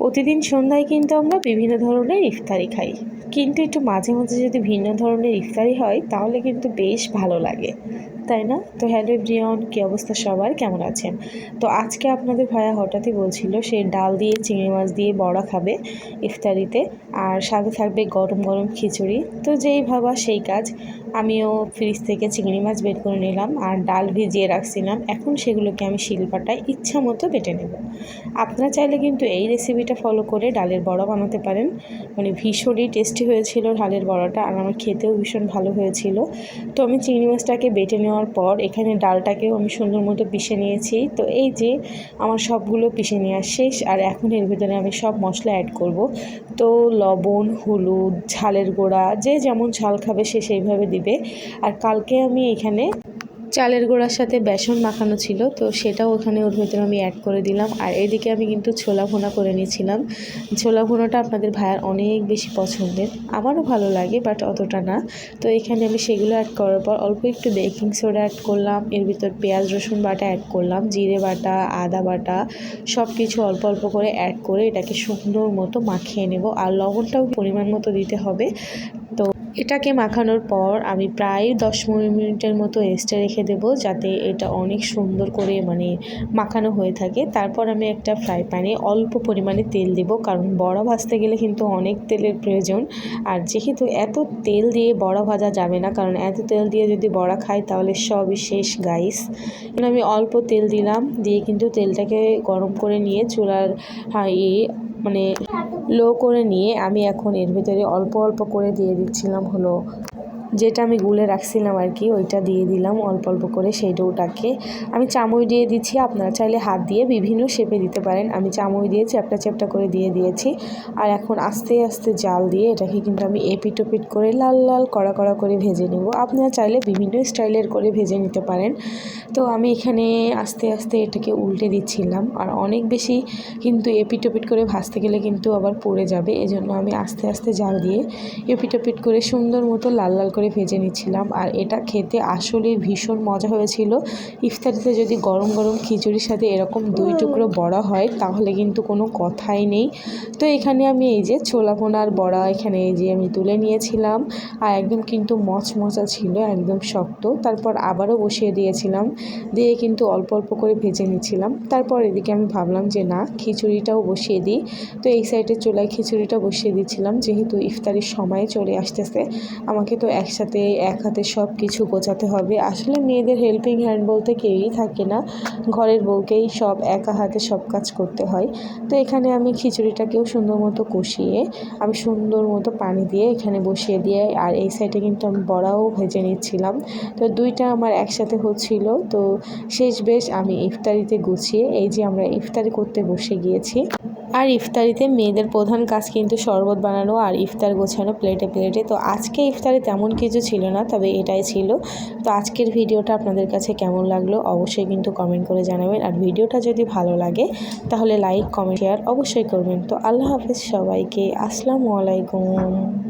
প্রতিদিন সন্ধ্যায় কিন্তু আমরা বিভিন্ন ধরনের ইফতারি খাই। কিন্তু একটু মাঝে মাঝে যদি ভিন্ন ধরনের ইফতারি হয়, তাহলে কিন্তু বেশ ভালো লাগে। তাই না? তো হ্যালো ব্রিয়ন কী অবস্থা সবার? কেমন আছেন? তো আজকে আপনাদের ভাইয়া হঠাৎই বলছিল, সে ডাল দিয়ে, চিংড়ি মাছ দিয়ে বড়া খাবে ইফতারিতে, আর সাথে থাকবে গরম গরম খিচুড়ি। তো যেই ভাবা সেই কাজ। আমিও ফ্রিজ থেকে চিংড়ি মাছ বের করে নিলাম আর ডাল ভিজিয়ে রাখছিলাম। এখন সেগুলোকে আমি শিলপাটায় ইচ্ছা মতো বেটে নেব। আপনারা চাইলে কিন্তু এই রেসিপিটা ফলো করে ডালের বড়া বানাতে পারেন। মানে ভীষণই টেস্টি হয়েছিল ডালের বড়াটা আর আমার খেতেও ভীষণ ভালো হয়েছিল। তো আমি চিংড়ি মাছটাকে বেটে নেওয়ার পর এখানে ডালটাকেও আমি সুন্দর মতো পিষে নিয়েছি। তো এই যে আমার সবগুলো পিষে নেওয়া শেষ আর এখন এর ভিতরে আমি সব মশলা অ্যাড করব। তো লবণ, হলুদ, ঝালের গোড়া, যে যেমন ঝাল খাবে সে সেইভাবে দিবে। আর কালকে আমি এখানে চালের গোড়ার সাথে বেসন মাখানো ছিল, তো সেটাও ওখানে ওর ভেতরে আমি অ্যাড করে দিলাম। আর এদিকে আমি কিন্তু ছোলা ভুনা করে নিয়েছিলাম। ছোলা ভুনাটা আপনাদের ভাইয়ার অনেক বেশি পছন্দের। আমারও ভালো লাগে বাট অতটা না। তো এখানে আমি সেগুলো অ্যাড করার পর অল্প একটু বেকিং সোডা অ্যাড করলাম, এর ভিতর পেঁয়াজ, রসুন বাটা অ্যাড করলাম, জিরে বাটা, আদা বাটা সব কিছু অল্প অল্প করে অ্যাড করে এটাকে সুন্দর মতো মাখিয়ে নেব। আর লবণটাও পরিমাণ মতো দিতে হবে। তো এটাকে মাখানোর পর আমি প্রায় দশ মিনিটের মতো এক্সট্রা রেখে দেবো, যাতে এটা অনেক সুন্দর করে মানে মাখানো হয়ে থাকে। তারপর আমি একটা ফ্রাই প্যানে অল্প পরিমাণে তেল দেবো, কারণ বড়া ভাজতে গেলে কিন্তু অনেক তেলের প্রয়োজন। আর যেহেতু এত তেল দিয়ে বড়া ভাজা যাবে না, কারণ এত তেল দিয়ে যদি বড়া খাই তাহলে সবই শেষ গাইস আমি অল্প তেল দিলাম, দিয়ে কিন্তু তেলটাকে গরম করে নিয়ে চুলার হাই মানে লো করে নিয়ে আমি এখন এর ভিতরে অল্প অল্প করে দিয়ে দিচ্ছিলাম হলো যেটা আমি গুলে রাখছিলাম আর কি, ওইটা দিয়ে দিলাম অল্প অল্প করে সেই ডোটাকে। আমি চামচ দিয়ে দিচ্ছি, আপনারা চাইলে হাত দিয়ে বিভিন্ন শেপে দিতে পারেন। আমি চামচ দিয়ে চ্যাপটা চ্যাপটা করে দিয়ে দিয়েছি। আর এখন আস্তে আস্তে জাল দিয়ে এটাকে কিন্তু আমি এপিট ওপিট করে লাল লাল কড়া কড়া করে ভেজে নেব। আপনারা চাইলে বিভিন্ন স্টাইলের করে ভেজে নিতে পারেন। তো আমি এখানে আস্তে আস্তে এটাকে উল্টে দিচ্ছিলাম। আর অনেক বেশি কিন্তু এপিট ওপিট করে ভাজতে গেলে কিন্তু আবার পড়ে যাবে। এজন্য আমি আস্তে আস্তে জাল দিয়ে এপিট ওপিট করে সুন্দর মতো লাল লাল করে ভেজে নিচ্ছিলাম। আর এটা খেতে আসলে ভীষণ মজা হয়েছিল। ইফতারিতে যদি গরম গরম খিচুড়ির সাথে এরকম দুই টুকরো বড়া হয়, তাহলে কিন্তু কোনো কথাই নেই। তো এখানে আমি এই যে ছোলা পোনার বড়া এখানে এই যে আমি তুলে নিয়েছিলাম। আর একদম কিন্তু মচমচা ছিল, একদম শক্ত। তারপর আবারও বসিয়ে দিয়েছিলাম। দিয়ে কিন্তু অল্প অল্প করে ভেজে নিচ্ছিলাম। তারপর এদিকে আমি ভাবলাম যে না, খিচুড়িটাও বসিয়ে দিই। তো এই সাইডে চুলায় খিচুড়িটা বসিয়ে দিচ্ছিলাম। যেহেতু ইফতারির সময় চলে আসতেছে, আমাকে তো একসাথে এক হাতে সব কিছু গোছাতে হবে। আসলে মেয়েদের হেল্পিং হ্যান্ড বলতে কেউই থাকে না। ঘরের বউকেই সব একা হাতে সব কাজ করতে হয়। তো এখানে আমি খিচুড়িটাকেও সুন্দর মতো কষিয়ে, আমি সুন্দর মতো পানি দিয়ে এখানে বসিয়ে দিয়ে, আর এই সাইডে কিন্তু আমি বড়াও ভেজে নিচ্ছিলাম। তো দুইটা আমার একসাথে হচ্ছিল। তো শেষ বেশ আমি ইফতারিতে গুছিয়ে, এই যে আমরা ইফতারি করতে বসে গিয়েছি। আর ইফতারিতে মেয়েদের প্রধান কাজ কিন্তু শরবত বানানো আর ইফতার গোছানো প্লেটে প্লেটে। তো আজকে ইফতারে তেমন কিছু ছিল না, তবে এটাই ছিল। তো আজকের ভিডিওটা আপনাদের কাছে কেমন লাগল অবশ্যই কিন্তু কমেন্ট করে জানাবেন। আর ভিডিওটা যদি ভালো লাগে, তাহলে লাইক কমেন্ট শেয়ার অবশ্যই করবেন। তো আল্লাহ হাফিজ সবাইকে। আসসালামু আলাইকুম।